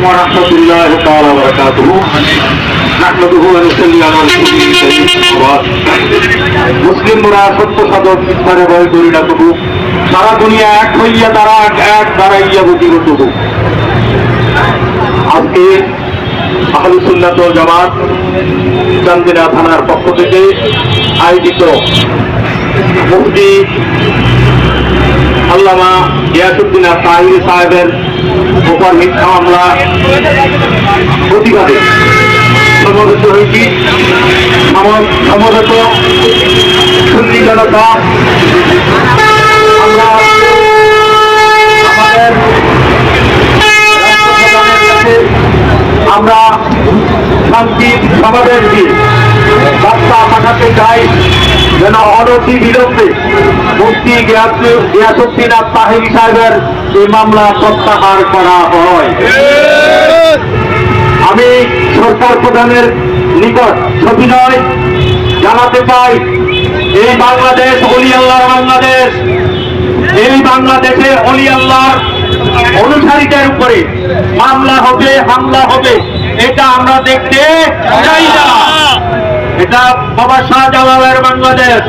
ورحمة الله تعالى وبركاته نحمده ونصلي على رسوله الكريم وبعد মুসলিম মোরা সত্য সাধক মিথ্যারে ভয় করি না তবু সারা দুনিয়া এক হইয়া তারা এক এক দাঁড়াইয়া বুঝিব তবু আজকে আহলুসুল্লাহ জামাত চান্দিনা থানার পক্ষ থেকে আয়োজিত মুফতি আল্লামা গিয়াসুদ্দিন আর তাহির সাহেবের উপর মিথ্যা মামলা, প্রতিবাদে সমবেত হয়েছি। সম- সমবেত সুন্নি জনতা আমরা আমরা শান্তি সমাবেশ দিয়ে বার্তা পাঠাতে চাই, যেন অনতি বিলম্বে গিয়াসু- গিয়াসুদ্দিন তাহির সাহেবের এই মামলা প্রত্যাহার করা হয়। আমি সরকার প্রধানের নিকট সবিনয় জানাতে চাই, এই বাংলাদেশ অলি আল্লাহর বাংলাদেশ, এই বাংলাদেশে অলি আল্লাহর অনুসারীদের উপরে মামলা হবে, হামলা হবে, এটা আমরা দেখতে চাই না। এটা বাবা শাহ জালালের বাংলাদেশ,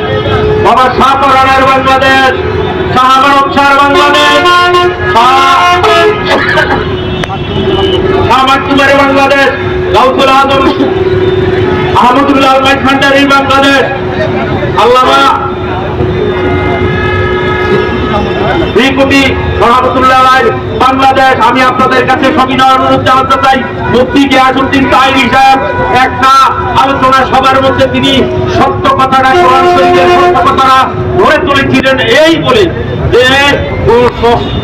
বাবা শাহ পরানের বাংলাদেশ শাহমানব শাহর বাংলাদেশ, শাহ বাংলাদেশ আহমদুল্লাহ মাইখান্ডারি বাংলাদেশ, আল্লামা দুই কোটি রহমতুল্লাহ রায় বাংলাদেশ, আমি আপনাদের কাছে সবিনয় অনুরোধ জানাতে চাই। মুফতি গিয়াসুদ্দিন তাহিরি সাহেব একটা আলোচনা সবার মধ্যে তিনি সত্য কথাটা সত্য কথাটা ধরে তুলেছিলেন এই বলে যে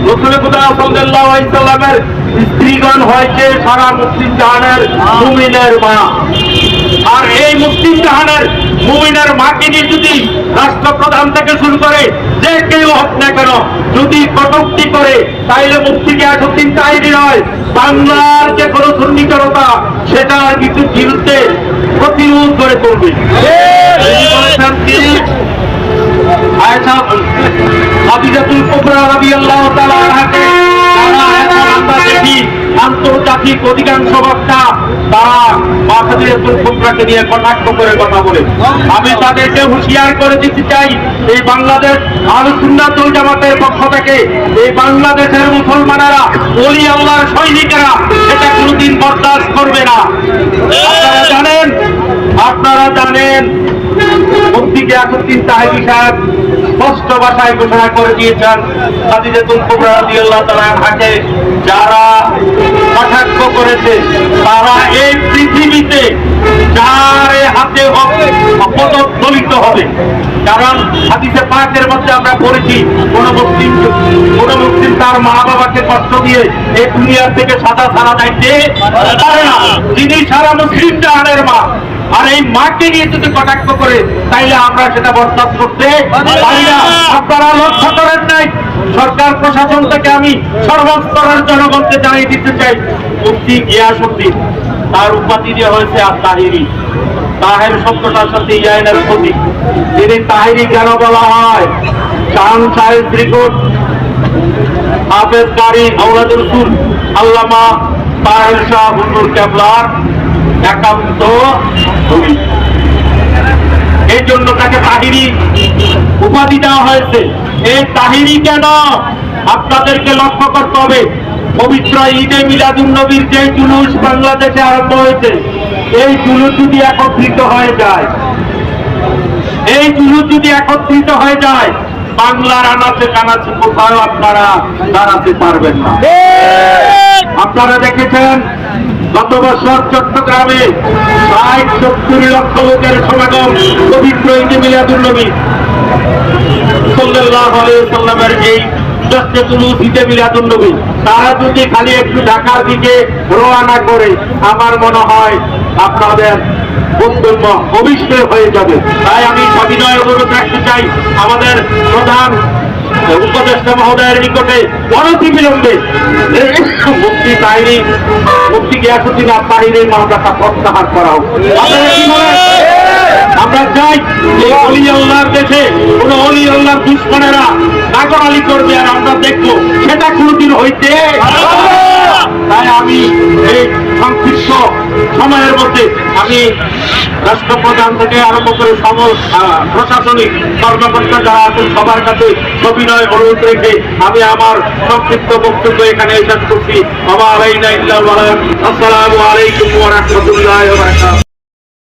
রসুল খুদা সাল্লাল্লাহু আলাইহি সাল্লামের স্ত্রীগণ হয়েছে সারা মুসলিম জাহানের মুমিনের মা আর এই মুসলিম জাহানের মুমিনের মাকে নিয়ে যদি রাষ্ট্রপ্রধান থেকে শুরু করে যে কেউ হোক না কেন, যদি কটুক্তি করে, তাইলে মুক্তিকে এতদিন চাইনি নয় বাংলার যে কোনো দুর্নীতিরতা সেটার কিছু বিরুদ্ধে প্রতিরোধ করে তুলবে? আয়েশা হাফিজাতুল কুবরা তাআলা আনহাকে তারা দেখি আন্তর্জাতিক অধিকাংশ বক্তা তারা কুবরাকে নিয়ে কটাক্ষ করে কথা বলে। আমি তাদেরকে হুঁশিয়ার করে দিতে চাই, এই বাংলাদেশ আলোচনাতুল জামাতের পক্ষ থেকে, এই বাংলাদেশের মুসলমানেরা অলি আল্লাহর সৈনিকেরা এটা কোনোদিন বরদাস্ত করবে না। জানেন আপনারা জানেন তাহেবি সাহেব স্পষ্ট ভাষায় ঘোষণা করে দিয়েছেন যারা করেছে, তারা এই পৃথিবীতে হাতে হবে। কারণ হাদিসে পাকের মধ্যে আমরা পড়েছি, কোন মুসলিম কোন মুসলিম তার মা বাবাকে কষ্ট দিয়ে এই দুনিয়ার থেকে সাদা সারা যাইতে পারে না। সারা মুসলিম জাহানের মা আর এই মাকে নিয়ে যদি কটাক্ষ করে তাইলে আমরা সেটা বরদাস্ত করতে পারি না। আপনারা লক্ষ্য করেন নাই সরকার প্রশাসন থেকে আমি সর্বস্তরের জনগণকে জানিয়ে দিতে চাই মুক্তি গিয়াসুদ্দিন তার উপাধি দেওয়া হয়েছে আর তাহিরি তাহের শব্দটার সাথে ইয়াইনের প্রতীক। তিনি তাহিরি কেন বলা হয়? চান সাহেব ত্রিকুট হাফেজ কারি আউলাদুল আল্লামা তাহের শাহ হুজুর কেবলার একান্ত এই জন্য তাকে তাহিরি উপাধি দেওয়া হয়েছে। এই তাহিরি কেন? আপনাদেরকে লক্ষ্য করতে হবে পবিত্র ঈদে মিলাদুল নবীর যে জুলুস বাংলাদেশে আরম্ভ হয়েছে এই জুলুস যদি একত্রিত হয়ে যায় এই জুলুস যদি একত্রিত হয়ে যায় বাংলার আনাচে কানাচে কোথাও আপনারা দাঁড়াতে পারবেন না। আপনারা দেখেছেন? গত বছর চট্টগ্রামে ষাট, সত্তর লক্ষ লোকের সমাগম পবিত্র ঈদে মিলাদুল নবী। আলাইহি সাল্লামের এই ঈদে মিলাদুল নবী। তারা যদি খালি একটু ঢাকার দিকে রওনা করে, আমার মনে হয় আপনাদের বক্তব্য অবিস্ময় হয়ে যাবে। তাই আমি সবিনয় অনুরোধ রাখতে চাই, আমাদের প্রধান উপদেষ্টা মহোদয়ের নিকটে অনতি বিলম্বে মুক্তি তাহিনী মুক্তি গিয়াসুদ্দিন তাহিনীর মামলাটা প্রত্যাহার করা? আমরা চাই যে অলি আল্লাহর দেশে কোন অলি আল্লাহর দুশ্মনেরা নাগরালি করবে, আর আমরা দেখব সেটা কোনোদিন হইতে তাই আমি সময়ের মধ্যে আমি রাষ্ট্রপ্রধান থেকে আরম্ভ করে সমস্ত প্রশাসনিক কর্মকর্তা যারা আছেন, সবার কাছে অভিনয় অনুরোধ রেখে আমি আমার সংক্ষিপ্ত বক্তব্য এখানে শেষ করছি। আমার আসসালামু আলাইকুম রাহমাতুল্লাহি